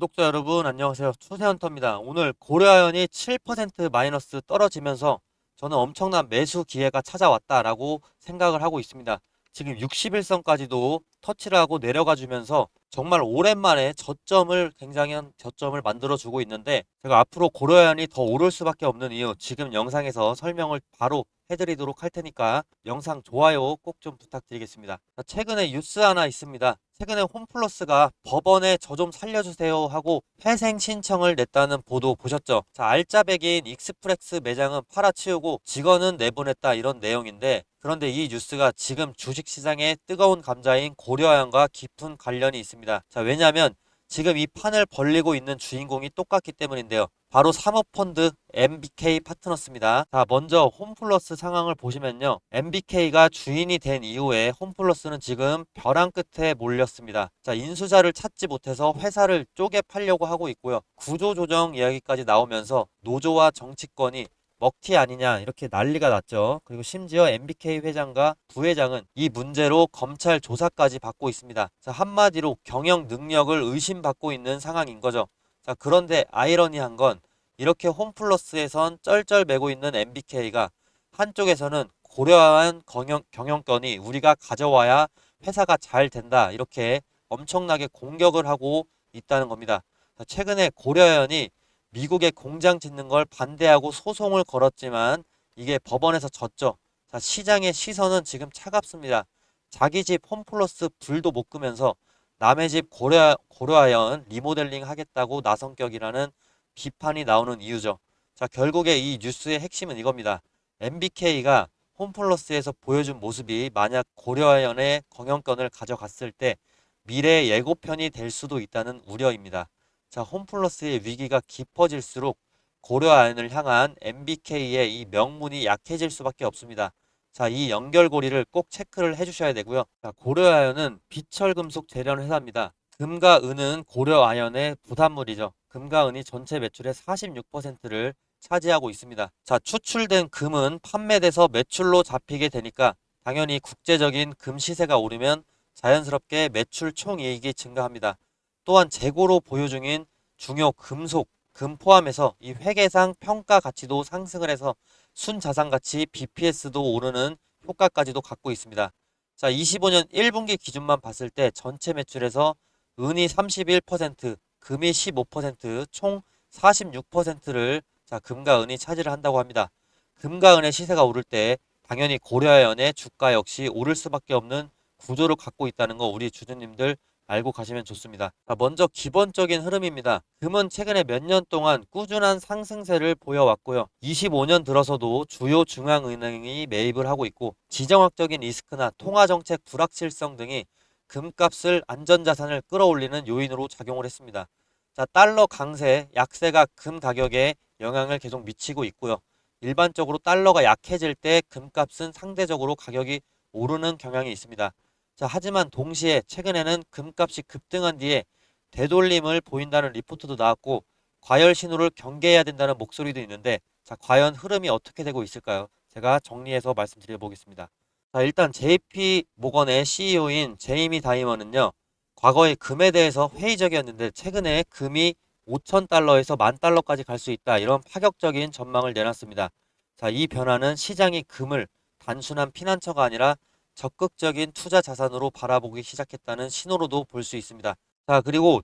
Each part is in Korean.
구독자 여러분 안녕하세요 추세헌터입니다 오늘 고려아연이 7% 마이너스 떨어지면서 저는 엄청난 매수 기회가 찾아왔다라고 생각을 하고 있습니다 지금 61선까지도 터치를 하고 내려가 주면서 정말 오랜만에 저점을 굉장한 저점을 만들어 주고 있는데 제가 앞으로 고려아연이 더 오를 수밖에 없는 이유 지금 영상에서 설명을 바로 해드리도록 할 테니까 영상 좋아요 꼭 좀 부탁드리겠습니다. 자, 최근에 뉴스 하나 있습니다. 최근에 홈플러스가 법원에 저 좀 살려주세요 하고 회생 신청을 냈다는 보도 보셨죠? 자, 알짜배기인 익스프렉스 매장은 팔아치우고 직원은 내보냈다 이런 내용인데 그런데 이 뉴스가 지금 주식시장의 뜨거운 감자인 고려아연과 깊은 관련이 있습니다. 자, 왜냐하면 지금 이 판을 벌리고 있는 주인공이 똑같기 때문인데요. 바로 사모펀드 MBK 파트너스입니다. 자, 먼저 홈플러스 상황을 보시면요. MBK가 주인이 된 이후에 홈플러스는 지금 벼랑 끝에 몰렸습니다. 자, 인수자를 찾지 못해서 회사를 쪼개 팔려고 하고 있고요. 구조조정 이야기까지 나오면서 노조와 정치권이 먹튀 아니냐 이렇게 난리가 났죠. 그리고 심지어 MBK 회장과 부회장은 이 문제로 검찰 조사까지 받고 있습니다. 자, 한마디로 경영 능력을 의심받고 있는 상황인 거죠. 자, 그런데 아이러니한 건 이렇게 홈플러스에선 쩔쩔매고 있는 MBK가 한쪽에서는 고려한 경영, 경영권이 우리가 가져와야 회사가 잘 된다. 이렇게 엄청나게 공격을 하고 있다는 겁니다. 자, 최근에 고려연이 미국에 공장 짓는 걸 반대하고 소송을 걸었지만 이게 법원에서 졌죠. 자, 시장의 시선은 지금 차갑습니다. 자기 집 홈플러스 불도 못 끄면서 남의 집 고려, 고려하연 리모델링 하겠다고 나성격이라는 비판이 나오는 이유죠. 자, 결국에 이 뉴스의 핵심은 이겁니다. MBK가 홈플러스에서 보여준 모습이 만약 고려하연의 경영권을 가져갔을 때 미래 예고편이 될 수도 있다는 우려입니다. 자, 홈플러스의 위기가 깊어질수록 고려아연을 향한 MBK의 이 명분이 약해질 수밖에 없습니다. 자, 이 연결고리를 꼭 체크를 해주셔야 되고요. 자, 고려아연은 비철금속 재련 회사입니다. 금과 은은 고려아연의 부담물이죠. 금과 은이 전체 매출의 46%를 차지하고 있습니다. 자, 추출된 금은 판매돼서 매출로 잡히게 되니까 당연히 국제적인 금 시세가 오르면 자연스럽게 매출 총이익이 증가합니다. 또한 재고로 보유 중인 중요 금속, 금 포함해서 이 회계상 평가 가치도 상승을 해서 순자산 가치 BPS도 오르는 효과까지도 갖고 있습니다. 자, 25년 1분기 기준만 봤을 때 전체 매출에서 은이 31%, 금이 15%, 총 46%를 자, 금과 은이 차지를 한다고 합니다. 금과 은의 시세가 오를 때 당연히 고려아연의 주가 역시 오를 수밖에 없는 구조를 갖고 있다는 거 우리 주주님들 알고 가시면 좋습니다. 자, 먼저 기본적인 흐름입니다. 금은 최근에 몇 년 동안 꾸준한 상승세를 보여왔고요. 25년 들어서도 주요 중앙은행이 매입을 하고 있고 지정학적인 리스크나 통화정책 불확실성 등이 금값을 안전자산을 끌어올리는 요인으로 작용을 했습니다. 자, 달러 강세, 약세가 금 가격에 영향을 계속 미치고 있고요. 일반적으로 달러가 약해질 때 금값은 상대적으로 가격이 오르는 경향이 있습니다. 자, 하지만 동시에 최근에는 금값이 급등한 뒤에 되돌림을 보인다는 리포트도 나왔고 과열 신호를 경계해야 된다는 목소리도 있는데 자, 과연 흐름이 어떻게 되고 있을까요? 제가 정리해서 말씀드려 보겠습니다. 자, 일단 JP 모건의 CEO인 제이미 다이먼은요. 과거에 금에 대해서 회의적이었는데 최근에 금이 5천 달러에서 만 달러까지 갈 수 있다. 이런 파격적인 전망을 내놨습니다. 자, 이 변화는 시장이 금을 단순한 피난처가 아니라 적극적인 투자 자산으로 바라보기 시작했다는 신호로도 볼 수 있습니다. 자, 그리고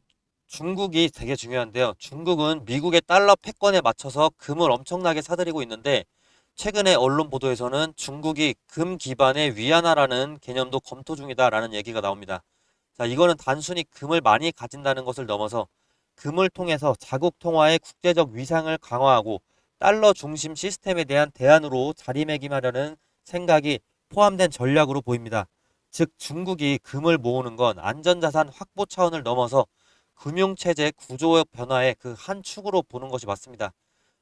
중국이 되게 중요한데요. 중국은 미국의 달러 패권에 맞춰서 금을 엄청나게 사들이고 있는데 최근에 언론 보도에서는 중국이 금 기반의 위안화라는 개념도 검토 중이다라는 얘기가 나옵니다. 자, 이거는 단순히 금을 많이 가진다는 것을 넘어서 금을 통해서 자국 통화의 국제적 위상을 강화하고 달러 중심 시스템에 대한 대안으로 자리매김하려는 생각이 포함된 전략으로 보입니다. 즉 중국이 금을 모으는 건 안전자산 확보 차원을 넘어서 금융체제 구조 변화의 그 한 축으로 보는 것이 맞습니다.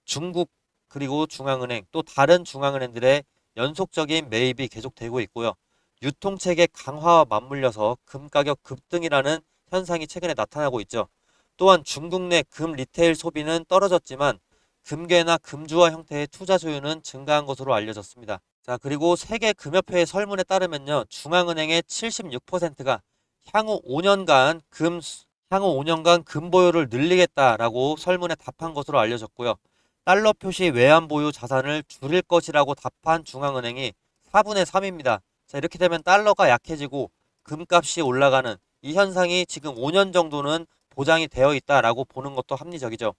중국 그리고 중앙은행 또 다른 중앙은행들의 연속적인 매입이 계속되고 있고요. 유통체계 강화와 맞물려서 금 가격 급등이라는 현상이 최근에 나타나고 있죠. 또한 중국 내 금 리테일 소비는 떨어졌지만 금괴나 금주화 형태의 투자 소유는 증가한 것으로 알려졌습니다. 자, 그리고 세계 금협회의 설문에 따르면요. 중앙은행의 76%가 향후 5년간 금 향후 5년간 금 보유를 늘리겠다라고 설문에 답한 것으로 알려졌고요. 달러 표시 외환 보유 자산을 줄일 것이라고 답한 중앙은행이 4분의 3입니다. 자, 이렇게 되면 달러가 약해지고 금값이 올라가는 이 현상이 지금 5년 정도는 보장이 되어 있다라고 보는 것도 합리적이죠.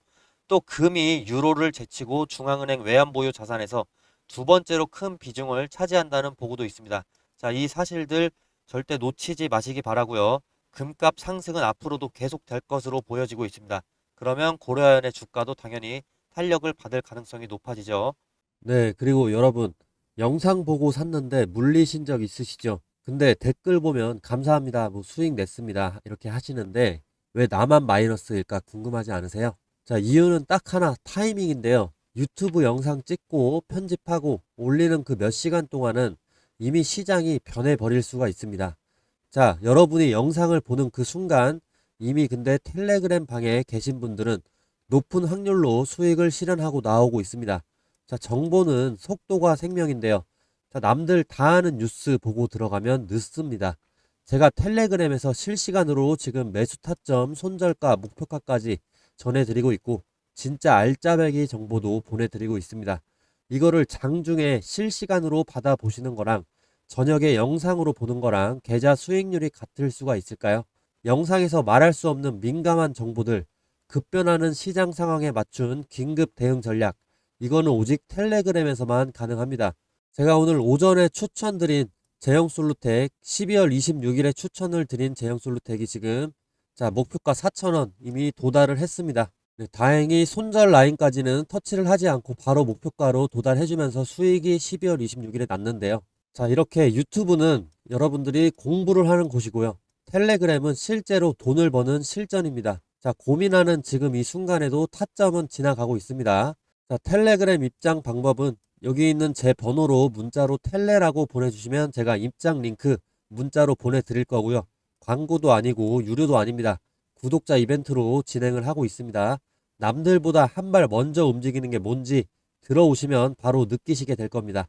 또 금이 유로를 제치고 중앙은행 외환 보유 자산에서 두 번째로 큰 비중을 차지한다는 보고도 있습니다. 자, 이 사실들 절대 놓치지 마시기 바라고요. 금값 상승은 앞으로도 계속될 것으로 보여지고 있습니다. 그러면 고려아연의 주가도 당연히 탄력을 받을 가능성이 높아지죠. 네, 그리고 여러분, 영상 보고 샀는데 물리신 적 있으시죠? 근데 댓글 보면 감사합니다. 뭐 수익 냈습니다. 이렇게 하시는데 왜 나만 마이너스일까 궁금하지 않으세요? 자, 이유는 딱 하나 타이밍인데요. 유튜브 영상 찍고 편집하고 올리는 그 몇 시간 동안은 이미 시장이 변해버릴 수가 있습니다. 자, 여러분이 영상을 보는 그 순간 이미 근데 텔레그램 방에 계신 분들은 높은 확률로 수익을 실현하고 나오고 있습니다. 자, 정보는 속도가 생명인데요. 자, 남들 다 아는 뉴스 보고 들어가면 늦습니다. 제가 텔레그램에서 실시간으로 지금 매수 타점, 손절가, 목표가까지 전해드리고 있고, 진짜 알짜배기 정보도 보내드리고 있습니다. 이거를 장중에 실시간으로 받아보시는 거랑 저녁에 영상으로 보는 거랑 계좌 수익률이 같을 수가 있을까요? 영상에서 말할 수 없는 민감한 정보들, 급변하는 시장 상황에 맞춘 긴급 대응 전략, 이거는 오직 텔레그램에서만 가능합니다. 제가 오늘 오전에 추천드린 제형 솔루텍 12월 26일에 추천을 드린 제형 솔루텍이 지금 자 목표가 4,000원 이미 도달을 했습니다. 네, 다행히 손절 라인까지는 터치를 하지 않고 바로 목표가로 도달해주면서 수익이 12월 26일에 났는데요. 자 이렇게 유튜브는 여러분들이 공부를 하는 곳이고요. 텔레그램은 실제로 돈을 버는 실전입니다. 자 고민하는 지금 이 순간에도 타점은 지나가고 있습니다. 자, 텔레그램 입장 방법은 여기 있는 제 번호로 문자로 텔레라고 보내주시면 제가 입장 링크 문자로 보내드릴 거고요. 광고도 아니고 유료도 아닙니다. 구독자 이벤트로 진행을 하고 있습니다. 남들보다 한 발 먼저 움직이는 게 뭔지 들어오시면 바로 느끼시게 될 겁니다.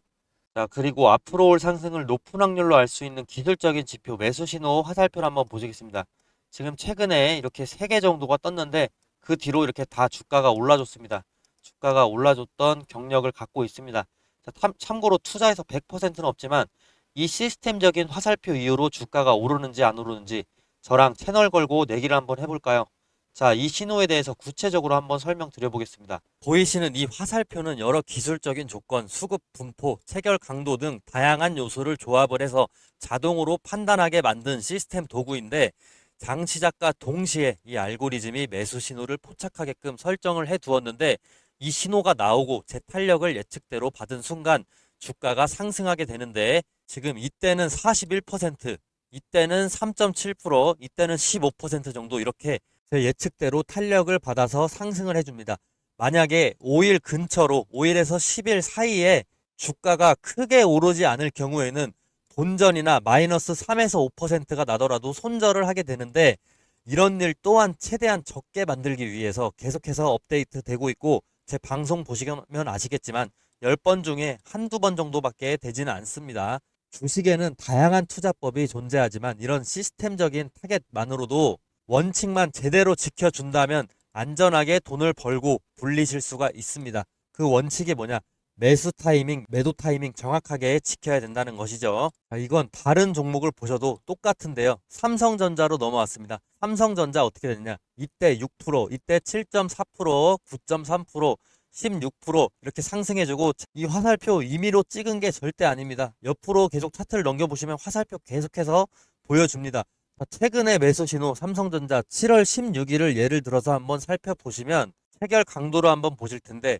자, 그리고 앞으로 올 상승을 높은 확률로 알 수 있는 기술적인 지표 매수 신호 화살표를 한번 보시겠습니다. 지금 최근에 이렇게 3개 정도가 떴는데 그 뒤로 이렇게 다 주가가 올라줬습니다. 주가가 올라줬던 경력을 갖고 있습니다. 자, 참, 참고로 투자에서 100%는 없지만 이 시스템적인 화살표 이후로 주가가 오르는지 안 오르는지 저랑 채널 걸고 내기를 한번 해볼까요? 자, 이 신호에 대해서 구체적으로 한번 설명드려 보겠습니다. 보이시는 이 화살표는 여러 기술적인 조건, 수급 분포, 체결 강도 등 다양한 요소를 조합을 해서 자동으로 판단하게 만든 시스템 도구인데 장 시작과 동시에 이 알고리즘이 매수 신호를 포착하게끔 설정을 해 두었는데 이 신호가 나오고 제 탄력을 예측대로 받은 순간 주가가 상승하게 되는데 지금 이때는 41%, 이때는 3.7%, 이때는 15% 정도 이렇게 제 예측대로 탄력을 받아서 상승을 해줍니다. 만약에 5일 근처로 5일에서 10일 사이에 주가가 크게 오르지 않을 경우에는 본전이나 마이너스 3에서 5%가 나더라도 손절을 하게 되는데 이런 일 또한 최대한 적게 만들기 위해서 계속해서 업데이트 되고 있고 제 방송 보시면 아시겠지만 10번 중에 한두 번 정도밖에 되지는 않습니다. 주식에는 다양한 투자법이 존재하지만 이런 시스템적인 타겟만으로도 원칙만 제대로 지켜준다면 안전하게 돈을 벌고 불리실 수가 있습니다. 그 원칙이 뭐냐? 매수 타이밍, 매도 타이밍 정확하게 지켜야 된다는 것이죠. 자, 이건 다른 종목을 보셔도 똑같은데요. 삼성전자로 넘어왔습니다. 삼성전자 어떻게 됐냐? 이때 6%, 이때 7.4%, 9.3%, 16% 이렇게 상승해주고 이 화살표 임의로 찍은 게 절대 아닙니다. 옆으로 계속 차트를 넘겨보시면 화살표 계속해서 보여줍니다. 자, 최근에 매수 신호 삼성전자 7월 16일을 예를 들어서 한번 살펴보시면 체결 강도로 한번 보실 텐데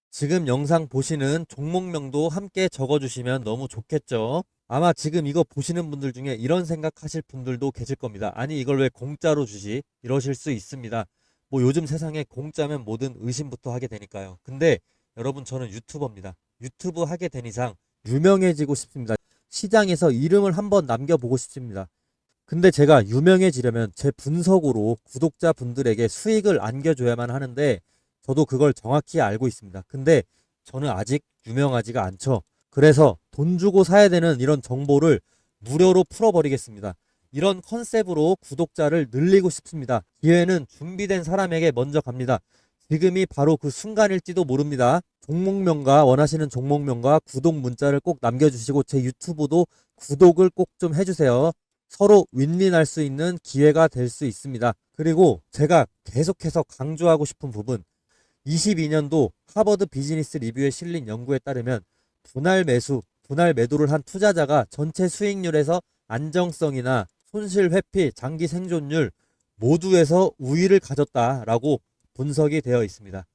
지금 영상 보시는 종목명도 함께 적어주시면 너무 좋겠죠. 아마 지금 이거 보시는 분들 중에 이런 생각하실 분들도 계실 겁니다. 아니 이걸 왜 공짜로 주지? 이러실 수 있습니다. 뭐 요즘 세상에 공짜면 뭐든 의심부터 하게 되니까요. 근데 여러분 저는 유튜버입니다. 유튜브 하게 된 이상 유명해지고 싶습니다. 시장에서 이름을 한번 남겨보고 싶습니다. 근데 제가 유명해지려면 제 분석으로 구독자분들에게 수익을 안겨줘야만 하는데 저도 그걸 정확히 알고 있습니다. 근데 저는 아직 유명하지가 않죠. 그래서 돈 주고 사야 되는 이런 정보를 무료로 풀어버리겠습니다. 이런 컨셉으로 구독자를 늘리고 싶습니다. 기회는 준비된 사람에게 먼저 갑니다. 지금이 바로 그 순간일지도 모릅니다. 종목명과 원하시는 종목명과 구독 문자를 꼭 남겨주시고 제 유튜브도 구독을 꼭 좀 해주세요. 서로 윈윈할 수 있는 기회가 될 수 있습니다. 그리고 제가 계속해서 강조하고 싶은 부분 22년도 하버드 비즈니스 리뷰에 실린 연구에 따르면 분할 매수, 분할 매도를 한 투자자가 전체 수익률에서 안정성이나 손실 회피, 장기 생존율 모두에서 우위를 가졌다라고 분석이 되어 있습니다.